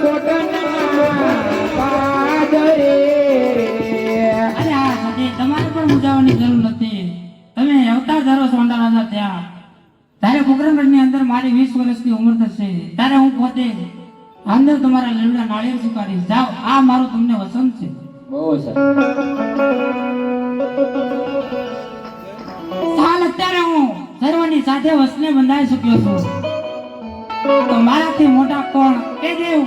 કોટના પાદરે અરે આ સતી તમારે પણ મૂંઝાવાની જરૂર નથી. તમે અવતાર ધારો સોંડા રાજા ત્યાં તારે પોકરણગઢની અંદર મારી વીસ વર્ષની ઉંમર થશે. ત્યારે હું પોતે અંદર તમારા લીમડા નાળિયેર સ્વીકારીશ જાઓ આ મારું તમને વસંત છે. બહુ સરસ હાલ અત્યારે હું સર્વની સાથે વસને બંધાઈ શક્યો છું. તો મારાથી મોટા કોણ કે દેવ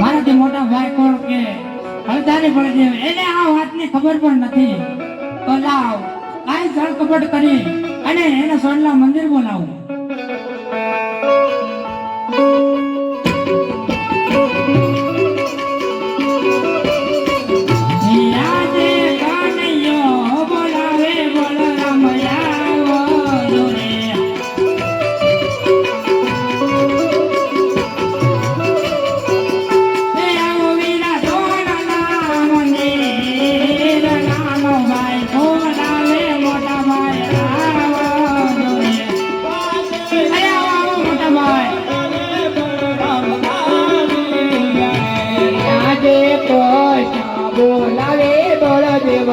મારાથી મોટા ભાઈ કોણ કે? હળદારી પડી દેવ એને આ વાતની ખબર પણ નથી. તો લાવ. કાંઈ જળ કપટ કરી અને એને સોનલા મંદિર બોલાવું.